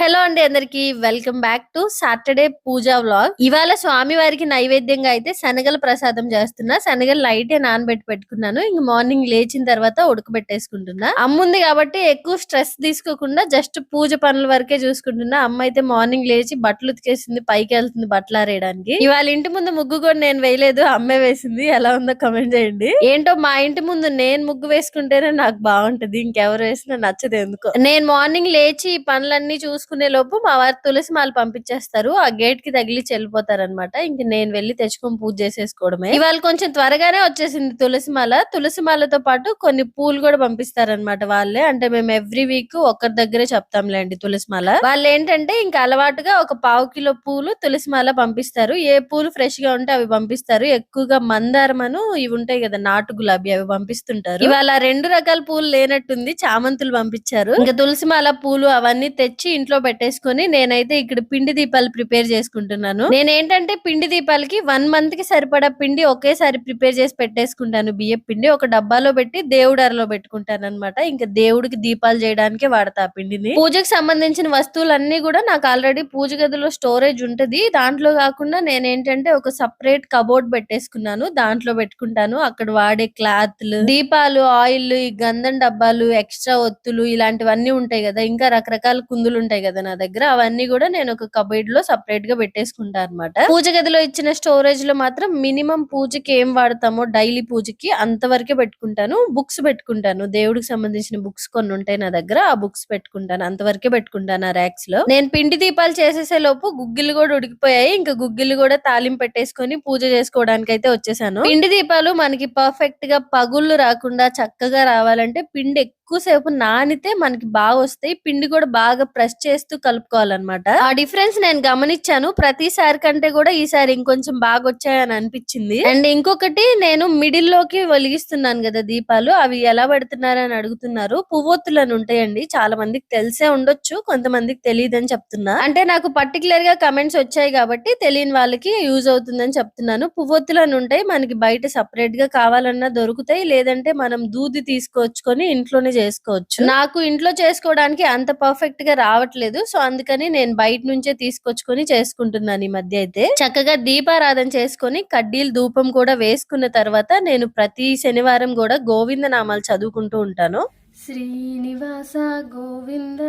Hello అండి అందరికి. Welcome back to Saturday puja vlog. ఇవాళ స్వామి వారికి నైవేద్యంగా అయితే శనగల ప్రసాదం చేస్తున్నా. శనగలు లైట్ నానబెట్టి పెట్టుకున్నాను. ఇంక మార్నింగ్ లేచిన తర్వాత ఉడకబెట్టేసుకుంటున్నా. అమ్ముంది కాబట్టి ఎక్కువ స్ట్రెస్ తీసుకోకుండా జస్ట్ పూజ పనుల వరకే చూసుకుంటున్నా. అమ్మ అయితే మార్నింగ్ లేచి బట్టలు ఉతికేసింది పైకి వెళ్తుంది బట్టలు ఆరేయడానికి. ఇవాళ ఇంటి ముందు ముగ్గు కూడా నేను వేయలేదు అమ్మే వేసింది. ఎలా ఉందో కమెంట్ చేయండి. ఏంటో మా ఇంటి ముందు నేను ముగ్గు వేసుకుంటేనే నాకు బాగుంటది. ఇంకెవరు వేసినా నచ్చదు ఎందుకో. నేను మార్నింగ్ లేచి ఈ పనులన్నీ చూసుకునే లోపు మా వారు తులసి మాల పంపించేస్తారు. ఆ గేట్కి తగిలిచి వెళ్ళిపోతారు అనమాట ఇంక నేను వెళ్ళి తెచ్చుకొని పూజ చేసేసుకోవడమే. ఇవాళ కొంచెం త్వరగానే వచ్చేసింది తులసి మాల. తులసి మాలతో పాటు కొన్ని పూలు కూడా పంపిస్తారన్నమాట వాళ్ళే. అంటే మేము ఎవ్రీ వీక్ ఒక్కరి దగ్గరే చెప్తాంలేండి తులసి మాల. వాళ్ళు ఏంటంటే ఇంకా అలవాటుగా ఒక పావు కిలో పూలు తులసి మాల పంపిస్తారు. ఏ పూలు ఫ్రెష్గా ఉంటే అవి పంపిస్తారు. ఎక్కువగా మందారమను ఇవి ఉంటాయి కదా నాటు గులాబీ అవి పంపిస్తుంటారు. ఇవాళ రెండు రకాల పూలు లేనట్టుంది. చామంతులు పంపించారు. ఇంకా తులసి మాల పూలు అవన్నీ తెచ్చి ఇంట్లో పెట్టేసుకొని నేనైతే ఇక్కడ పిండి దీపాలు ప్రిపేర్ చేసుకుంటున్నాను. నేనేంటంటే పిండి దీపాలకి వన్ మంత్కి సరిపడా పిండి ఒకేసారి ప్రిపేర్ చేసి పెట్టేసుకుంటాను. బియ్యం పిండి ఒక డబ్బాలో పెట్టి దేవుడు అరలో పెట్టుకుంటాను అనమాట ఇంకా దేవుడికి దీపాలు చేయడానికి వాడతా పిండిని. పూజకి సంబంధించిన వస్తువులన్నీ కూడా నాకు ఆల్రెడీ పూజ గదిలో స్టోరేజ్ ఉంటది. దాంట్లో కాకుండా నేనేంటంటే ఒక సపరేట్ కబోర్డ్ పెట్టేసుకున్నాను. దాంట్లో పెట్టుకుంటాను. అక్కడ వాడే క్లాత్లు దీపాలు ఆయిల్ ఈ గంధం డబ్బాలు ఎక్స్ట్రా ఒత్తులు ఇలాంటివన్నీ ఉంటాయి కదా. ఇంకా రకరకాల కుందులు ఉంటాయి కదా. కదా నా దగ్గర అవన్నీ కూడా నేను ఒక కబైడ్లో సపరేట్గా పెట్టేసుకుంటా అనమాట పూజ గదిలో ఇచ్చిన స్టోరేజ్లో మాత్రం మినిమం పూజకి ఏం వాడతామో డైలీ పూజకి అంతవరకే పెట్టుకుంటాను. బుక్స్ పెట్టుకుంటాను. దేవుడికి సంబంధించిన బుక్స్ కొన్ని ఉంటాయి నా దగ్గర ఆ బుక్స్ పెట్టుకుంటాను. అంతవరకే పెట్టుకుంటాను ఆ ర్యాక్స్లో నేను పిండి దీపాలు చేసేసే లోపు గుగ్గిలు కూడా ఉడికిపోయాయి. ఇంకా గుగ్గిలు కూడా తాలిం పెట్టేసుకొని పూజ చేసుకోవడానికి అయితే వచ్చేసాను. పిండి దీపాలు మనకి పర్ఫెక్ట్గా పగుళ్ళు రాకుండా చక్కగా రావాలంటే పిండి ఎక్కువసేపు నానితే మనకి బాగా వస్తాయి పిండి కూడా బాగా ప్రెస్ చేస్తూ కలుపుకోవాలన్నమాట. ఆ డిఫరెన్స్ నేను గమనించాను. ప్రతిసారి కంటే కూడా ఈసారి ఇంకొంచెం బాగా వచ్చాయని అనిపించింది. అండ్ ఇంకొకటి నేను మిడిల్లోకి వెలిగిస్తున్నాను కదా దీపాలు. అవి ఎలా పెడుతున్నారు అని అడుగుతున్నారు పువ్వొత్తులను ఉంటాయండి. చాలా మందికి తెలిసే ఉండొచ్చు. కొంతమందికి తెలియదని చెప్తున్నా. అంటే నాకు పర్టికులర్గా కమెంట్స్ వచ్చాయి కాబట్టి తెలియని వాళ్ళకి యూజ్ అవుతుందని చెప్తున్నాను. పువ్వొత్తులు అని ఉంటాయి. మనకి బయట సపరేట్గా కావాలన్నా దొరుకుతాయి. లేదంటే మనం దూది తీసుకొచ్చుకొని ఇంట్లోనే చేసుకోవచ్చు. నాకు ఇంట్లో చేసుకోవడానికి అంత పర్ఫెక్ట్గా రావట్లేదు. సో అందుకని నేను బయట నుంచే తీసుకొచ్చుకొని చేసుకుంటున్నాను ఈ మధ్య అయితే. చక్కగా దీపారాధన చేసుకొని కడ్డీలు ధూపం కూడా వేసుకున్న తర్వాత నేను ప్రతి శనివారం కూడా గోవింద నామాలు చదువుకుంటూ ఉంటాను. శ్రీనివాస గోవింద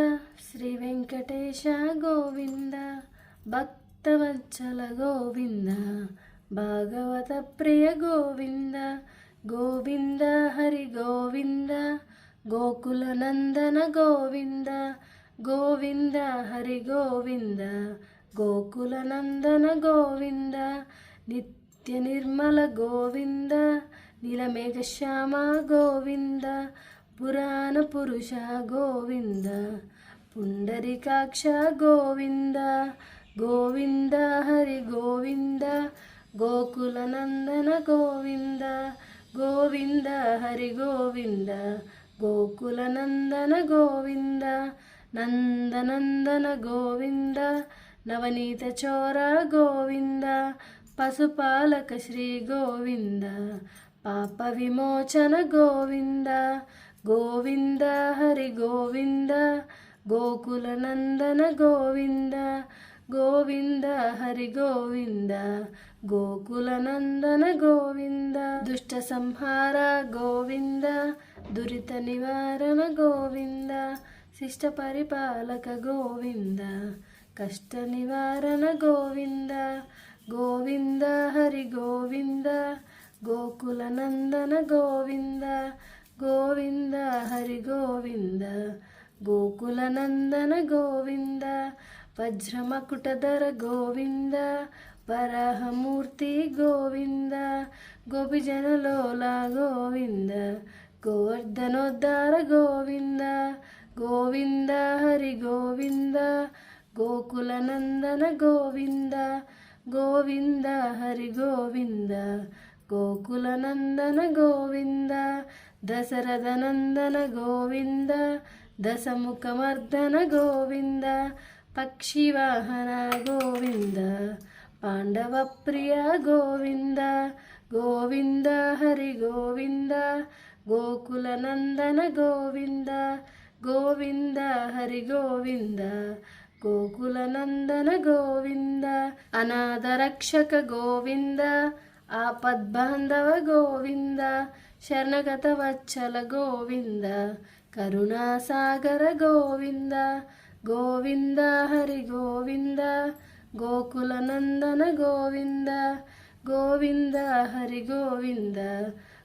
శ్రీ వెంకటేశ గోవింద భక్తవత్సల గోవింద భాగవత ప్రియ గోవింద గోవింద హరి గోవింద గోకుల నందన గోవింద గోవింద హరి గోవింద గోకుల నందన గోవింద నిత్య నిర్మల గోవింద నీలమేఘ శ్యామ గోవింద పురాణ పురుష గోవింద పుండరికాక్ష గోవింద గోవింద హరి గోవింద గోకుల నందన గోవింద గోవింద హరి గోవింద గోకుల నందన గోవింద నందనందన గోవింద నవనీత చోర గోవింద పశుపాలక శ్రీ గోవింద పాప విమోచన గోవింద గోవింద హరి గోవింద గోకుల నందన గోవింద గోవింద హరి దురిత నివారణ గోవింద శిష్ట పరిపాలక గోవింద కష్ట నివారణ గోవింద గోవింద హరి గోవింద గోకుల నందన గోవింద గోవింద హరి గోవింద గోకుల నందన గోవింద వజ్రమకుటధర గోవింద వరాహమూర్తి గోవింద గోపిజనలోల గోవింద గోవర్ధనోద్ధార గోవింద గోవింద హరి గోవింద గోకులనందన గోవింద గోవింద హరి గోవింద గోకులనందన గోవింద దశరథనందన గోవింద దశముఖమర్దన గోవింద పక్షివాహన గోవింద పాండవ ప్రియ గోవింద గోవింద హరి గోవింద గోకుల నందన గోవింద గోవింద హరి గోవింద గోకుల నందన గోవింద అనాథ రక్షక గోవింద ఆపద్బాంధవ గోవింద శరణగత వచ్చల గోవింద కరుణాసాగర గోవింద గోవింద హరి గోవింద గోకుల నందన గోవింద గోవింద హరి గోవింద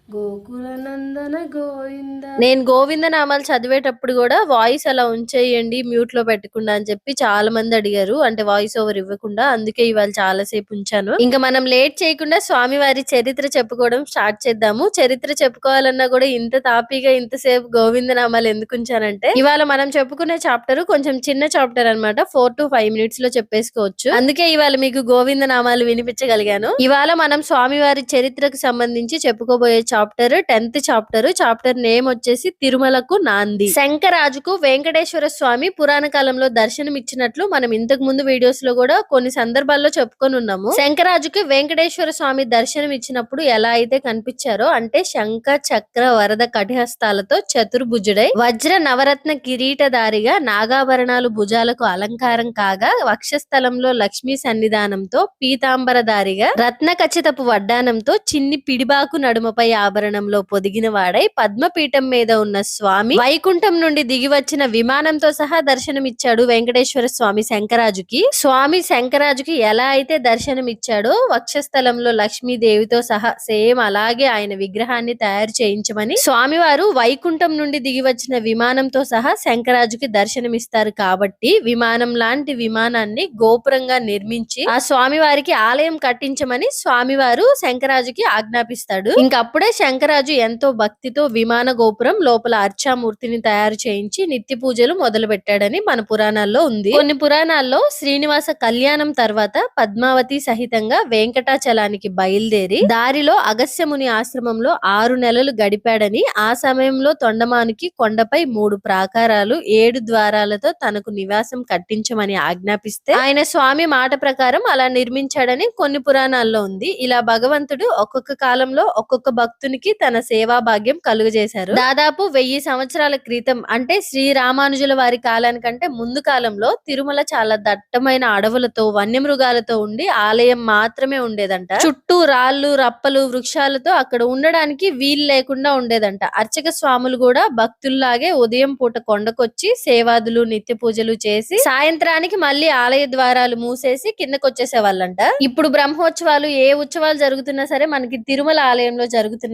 గోకులనందన గోవింద. నేను గోవింద నామాలు చదివేటప్పుడు కూడా వాయిస్ అలా ఉంచేయండి మ్యూట్లో పెట్టకుండా అని చెప్పి చాలా మంది అడిగారు. అంటే వాయిస్ ఓవర్ ఇవ్వకుండా అందుకే ఇవాళ చాలా సేపు ఉంచాను. ఇంకా మనం లేట్ చేయకుండా స్వామి వారి చరిత్ర చెప్పుకోవడం స్టార్ట్ చేద్దాము. చరిత్ర చెప్పుకోవాలన్నా కూడా ఇంత తాపీగా ఇంతసేపు గోవింద నామాలు ఎందుకు ఉంచానంటే ఇవాళ మనం చెప్పుకునే చాప్టర్ కొంచెం చిన్న చాప్టర్ అన్నమాట. ఫోర్ టు ఫైవ్ మినిట్స్లో చెప్పేసుకోవచ్చు. అందుకే ఇవాళ మీకు గోవింద నామాలు వినిపించగలిగాను. ఇవాళ మనం స్వామి వారి చరిత్రకు సంబంధించి చెప్పుకోబోయే chapter tenth chapter chapter name వచ్చేసి తిరుమలకు నాంది. శంకరాజుకు వెంకటేశ్వర స్వామి పురాణ కాలంలో దర్శనం ఇచ్చినట్లు మనం ఇంతకు ముందు వీడియోస్లో కూడా కొన్ని సందర్భాల్లో చెప్పుకొని ఉన్నాము. శంకరాజుకి వెంకటేశ్వర స్వామి దర్శనం ఇచ్చినప్పుడు ఎలా అయితే కనిపించారో అంటే శంఖ చక్ర వరద కటిహస్తాలతో చతుర్భుజుడై వజ్ర నవరత్న కిరీటధారిగా నాగాభరణాలు భుజాలకు అలంకారం కాగా వక్షస్థలంలో లక్ష్మీ సన్నిధానంతో పీతాంబరధారిగా రత్న ఖచ్చితపు వడ్డానంతో చిన్ని పిడిబాకు నడుమపై ఆభరణంలో పొదిగిన వాడై పద్మపీఠం మీద ఉన్న స్వామి వైకుంఠం నుండి దిగి వచ్చిన విమానంతో సహా దర్శనమిచ్చాడు వెంకటేశ్వర స్వామి శంకరాజుకి. స్వామి శంకరాజుకి ఎలా అయితే దర్శనం ఇచ్చాడో వక్షస్థలంలో లక్ష్మీదేవితో సహా సేమ్ అలాగే ఆయన విగ్రహాన్ని తయారు చేయించమని స్వామివారు వైకుంఠం నుండి దిగి వచ్చిన విమానంతో సహా శంకరాజుకి దర్శనమిస్తారు కాబట్టి విమానం లాంటి విమానాన్ని గోపురంగా నిర్మించి ఆ స్వామివారికి ఆలయం కట్టించమని స్వామివారు శంకరాజుకి ఆజ్ఞాపిస్తాడు. ఇంకప్పుడే శంకరాజు ఎంతో భక్తితో విమాన గోపురం లోపల అర్చామూర్తిని తయారు చేయించి నిత్య పూజలు మొదలు పెట్టాడని మన పురాణాల్లో ఉంది. కొన్ని పురాణాల్లో శ్రీనివాస కళ్యాణం తర్వాత పద్మావతి సహితంగా వెంకటాచలానికి బయలుదేరి దారిలో అగస్యముని ఆశ్రమంలో ఆరు నెలలు గడిపాడని ఆ సమయంలో తొండమానికి కొండపై మూడు ప్రాకారాలు ఏడు ద్వారాలతో తనకు నివాసం కట్టించమని ఆజ్ఞాపిస్తే ఆయన స్వామి మాట ప్రకారం అలా నిర్మించాడని కొన్ని పురాణాల్లో ఉంది. ఇలా భగవంతుడు ఒక్కొక్క కాలంలో ఒక్కొక్క భక్తునికి తన సేవా భాగ్యం కలుగజేశారు. దాదాపు వెయ్యి సంవత్సరాల క్రితం అంటే శ్రీ రామానుజుల వారి కాలానికంటే ముందు కాలంలో తిరుమల చాలా దట్టమైన అడవులతో వన్యమృగాలతో ఉండి ఆలయం మాత్రమే ఉండేదంట. చుట్టూ రాళ్ళు రప్పలు వృక్షాలతో అక్కడ ఉండడానికి వీలు లేకుండా ఉండేదంట. అర్చక స్వాములు కూడా భక్తుల్లాగే ఉదయం పూట కొండకొచ్చి సేవాదులు నిత్య పూజలు చేసి సాయంత్రానికి మళ్ళీ ఆలయ ద్వారాలు మూసేసి కిందకొచ్చేసే వాళ్ళంట ఇప్పుడు బ్రహ్మోత్సవాలు ఏ ఉత్సవాలు జరుగుతున్నా సరే మనకి తిరుమల ఆలయంలో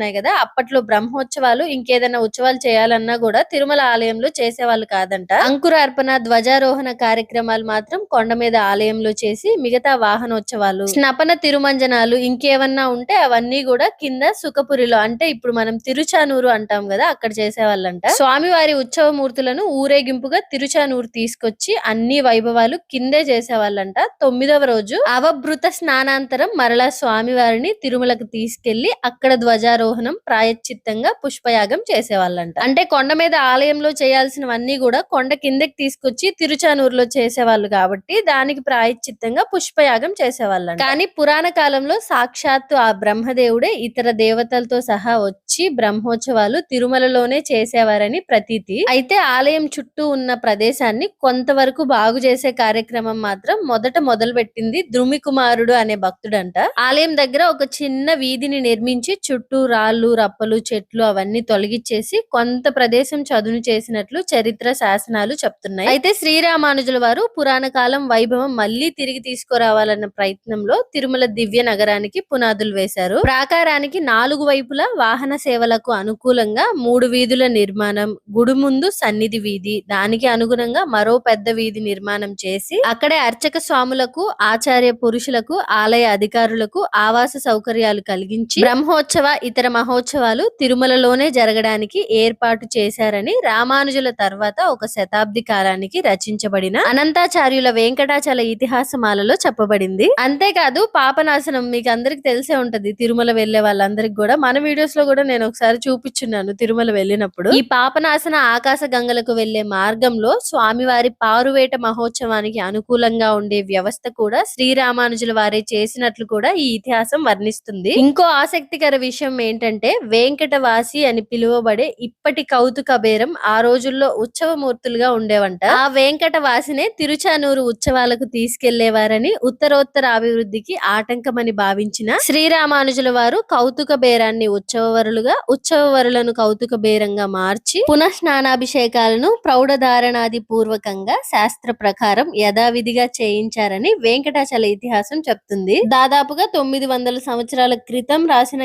జరుగుతున్నాయి కదా అప్పట్లో బ్రహ్మోత్సవాలు ఇంకేదైనా ఉత్సవాలు చేయాలన్నా కూడా తిరుమల ఆలయంలో చేసేవాళ్ళు కాదంట. అంకురార్పణ ధ్వజారోహణ కార్యక్రమాలు మాత్రం కొండ మీద ఆలయంలో చేసి మిగతా వాహనోత్సవాలు స్నపన తిరుమంజనాలు ఇంకేమన్నా ఉంటే అవన్నీ కూడా కింద సుఖపురిలో అంటే ఇప్పుడు మనం తిరుచానూరు అంటాం కదా అక్కడ చేసేవాళ్ళంట. స్వామివారి ఉత్సవ మూర్తులను ఊరేగింపుగా తిరుచానూరు తీసుకొచ్చి అన్ని వైభవాలు కిందే చేసేవాళ్ళంట. తొమ్మిదవ రోజు అవభృత స్నానాంతరం మరలా స్వామివారిని తిరుమలకు తీసుకెళ్ళి అక్కడ ధ్వజారోహణ ప్రాయశ్చిత్తంగా పుష్పయాగం చేసేవాళ్ళంట. అంటే కొండ మీద ఆలయంలో చేయాల్సినవన్నీ కూడా కొండ కిందకి తీసుకొచ్చి తిరుచానూరులో చేసేవాళ్ళు కాబట్టి దానికి ప్రాయశ్చిత్తంగా పుష్పయాగం చేసేవాళ్ళంట. కానీ పురాణ కాలంలో సాక్షాత్తు ఆ బ్రహ్మదేవుడే ఇతర దేవతలతో సహా వచ్చి బ్రహ్మోత్సవాలు తిరుమలలోనే చేసేవారని ప్రతీతి. అయితే ఆలయం చుట్టూ ఉన్న ప్రదేశాన్ని కొంతవరకు బాగు చేసే కార్యక్రమం మాత్రం మొదట మొదలుపెట్టింది ద్రుమి కుమారుడు అనే భక్తుడంట. ఆలయం దగ్గర ఒక చిన్న వీధిని నిర్మించి చుట్టూ రాళ్ళు రప్పలు చెట్లు అవన్నీ తొలగిచ్చేసి కొంత ప్రదేశం చదును చేసినట్లు చరిత్ర శాసనాలు చెప్తున్నాయి. అయితే శ్రీరామానుజుల వారు పురాణ కాలం వైభవం మళ్ళీ తిరిగి తీసుకురావాలన్న ప్రయత్నంలో తిరుమల దివ్య నగరానికి పునాదులు వేశారు. ప్రాకారానికి నాలుగు వైపులా వాహన సేవలకు అనుకూలంగా మూడు వీధుల నిర్మాణం గుడి ముందు సన్నిధి వీధి దానికి అనుగుణంగా మరో పెద్ద వీధి నిర్మాణం చేసి అక్కడే అర్చక స్వాములకు ఆచార్య పురుషులకు ఆలయ అధికారులకు ఆవాస సౌకర్యాలు కలిగించి బ్రహ్మోత్సవ ఇతర ఇతర మహోత్సవాలు తిరుమలలోనే జరగడానికి ఏర్పాటు చేశారని రామానుజుల తర్వాత ఒక శతాబ్ది కాలానికి రచించబడిన అనంతాచార్యుల వెంకటాచల ఇతిహాసమాలలో చెప్పబడింది. అంతేకాదు పాపనాశనం మీకు అందరికి తెలిసే ఉంటది. తిరుమల వెళ్ళే వాళ్ళందరికి కూడా మన వీడియోస్లో కూడా నేను ఒకసారి చూపించున్నాను తిరుమల వెళ్ళినప్పుడు. ఈ పాపనాశన ఆకాశ గంగలకు వెళ్ళే మార్గంలో స్వామివారి పారువేట మహోత్సవానికి అనుకూలంగా ఉండే వ్యవస్థ కూడా శ్రీరామానుజుల వారే చేసినట్లు కూడా ఈ ఇతిహాసం వర్ణిస్తుంది. ఇంకో ఆసక్తికర విషయం ఏంటంటే వెంకటవాసి అని పిలువబడే ఇప్పటి కౌతుక బేరం ఆ రోజుల్లో ఉత్సవమూర్తులుగా ఉండేవంట. ఆ వెంకటవాసినే తిరుచానూరు ఉత్సవాలకు తీసుకెళ్ళేవారని ఉత్తరోత్తర అభివృద్ధికి ఆటంకమని భావించిన శ్రీరామానుజుల వారు కౌతుక బేరాన్ని ఉత్సవవరులుగా ఉత్సవవరులను కౌతుక బేరంగా మార్చి పునఃస్నానాభిషేకాలను ప్రౌఢధారణాది పూర్వకంగా శాస్త్ర ప్రకారం యథావిధిగా చేయించారని వెంకటాచల ఇతిహాసం చెప్తుంది. దాదాపుగా తొమ్మిది వందల సంవత్సరాల క్రితం రాసిన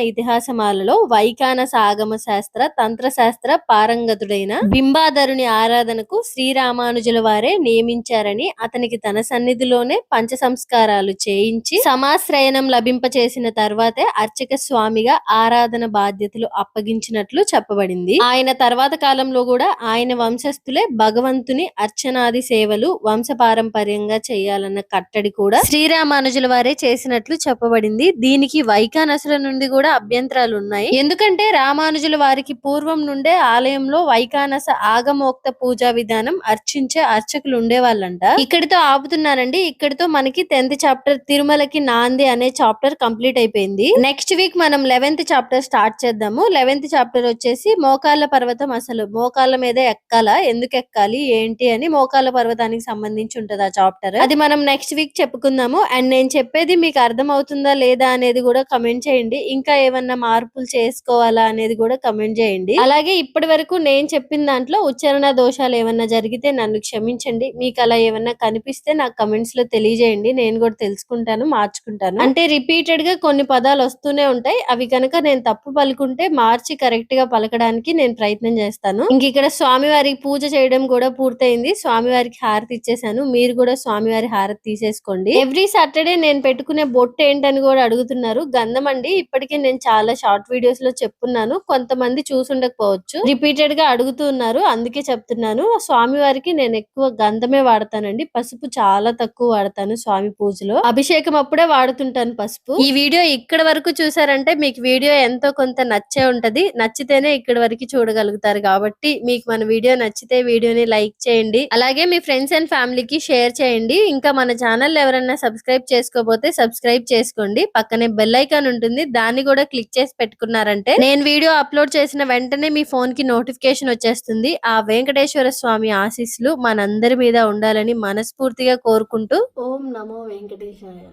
ఇతిహాసమాలలో వైకానస ఆగమ శాస్త్ర తంత్ర శాస్త్ర పారంగతుడైన బింబాధరుని ఆరాధనకు శ్రీరామానుజుల వారే నియమించారని అతనికి తన సన్నిధిలోనే పంచ సంస్కారాలు చేయించి సమాశ్రయనం లభింపచేసిన తర్వాతే అర్చక స్వామిగా ఆరాధన బాధ్యతలు అప్పగించినట్లు చెప్పబడింది. ఆయన తర్వాత కాలంలో కూడా ఆయన వంశస్థులే భగవంతుని అర్చనాది సేవలు వంశపారంపర్యంగా చేయాలన్న కట్టడి కూడా శ్రీరామానుజుల వారే చేసినట్లు చెప్పబడింది. దీనికి వైకానసుల నుండి కూడా అభ్యంతరాలు ఉన్నాయి. ఎందుకంటే రామానుజుల వారికి పూర్వం నుండే ఆలయంలో వైకానస ఆగమోక్త పూజా విధానం అర్చించే అర్చకులు ఉండేవాళ్ళంట. ఇక్కడితో ఆపుతున్నానండి. ఇక్కడితో మనకి టెన్త్ చాప్టర్ తిరుమలకి నాంది అనే చాప్టర్ కంప్లీట్ అయిపోయింది. నెక్స్ట్ వీక్ మనం లెవెన్త్ చాప్టర్ స్టార్ట్ చేద్దాము. లెవెన్త్ చాప్టర్ వచ్చేసి మోకాళ్ళ పర్వతం అసలు మోకాళ్ళ మీద ఎక్కాల? ఎందుకు ఎక్కాలి? ఏంటి అని మోకాళ్ళ పర్వతానికి సంబంధించి ఉంటది ఆ చాప్టర్. అది మనం నెక్స్ట్ వీక్ చెప్పుకుందాము. అండ్ నేను చెప్పేది మీకు అర్థం అవుతుందా లేదా అనేది కూడా కమెంట్ చేయండి. ఇంకా ఏమన్నా మార్పులు చేసుకోవాలా అనేది కూడా కమెంట్ చేయండి. అలాగే ఇప్పటి వరకు నేను చెప్పిన దాంట్లో ఉచ్చారణ దోషాలు ఏమన్నా జరిగితే నన్ను క్షమించండి. మీకు అలా ఏమన్నా కనిపిస్తే నాకు కమెంట్స్లో తెలియజేయండి. నేను కూడా తెలుసుకుంటాను మార్చుకుంటాను. అంటే రిపీటెడ్గా కొన్ని పదాలు వస్తూనే ఉంటాయి. అవి కనుక నేను తప్పు పలుకుంటే మార్చి కరెక్ట్గా పలకడానికి నేను ప్రయత్నం చేస్తాను. ఇంక ఇక్కడ స్వామివారికి పూజ చేయడం కూడా పూర్తయింది. స్వామివారికి హారతి ఇచ్చేసాను. మీరు కూడా స్వామివారి హారతి తీసేసుకోండి. ఎవ్రీ సాటర్డే నేను పెట్టుకునే బొట్టు ఏంటని కూడా అడుగుతున్నారు. గంధం అండి. ఇప్పటికే నేను చాలా షార్ట్ వీడియోస్లో చెప్పున్నాను. కొంతమంది చూసుండకపోవచ్చు. రిపీటెడ్గా అడుగుతూ ఉన్నారు. అందుకే చెప్తున్నాను. స్వామి వారికి నేను ఎక్కువ గంధమే వాడతానండి. పసుపు చాలా తక్కువ వాడతాను స్వామి పూజలో. అభిషేకం అప్పుడే వాడుతుంటాను పసుపు. ఈ వీడియో ఇక్కడ వరకు చూసారంటే మీకు వీడియో ఎంతో కొంత నచ్చే ఉంటది. నచ్చితేనే ఇక్కడ వరకు చూడగలుగుతారు కాబట్టి మీకు మన వీడియో నచ్చితే వీడియోని లైక్ చేయండి. అలాగే మీ ఫ్రెండ్స్ అండ్ ఫ్యామిలీకి షేర్ చేయండి. ఇంకా మన ఛానల్ ఎవరైనా సబ్స్క్రైబ్ చేసుకోకపోతే సబ్స్క్రైబ్ చేసుకోండి. పక్కనే బెల్ ఐకాన్ ఉంటుంది. దాన్ని కూడా క్లిక్ చేసి పెట్టుకున్నారంటే నేను వీడియో అప్లోడ్ చేసిన వెంటనే మీ ఫోన్కి నోటిఫికేషన్ వచ్చేస్తుంది. ఆ వెంకటేశ్వర స్వామి ఆశీస్సులు మనందరి మీద ఉండాలని మనస్ఫూర్తిగా కోరుకుంటూ ఓం నమో వెంకటేశాయ.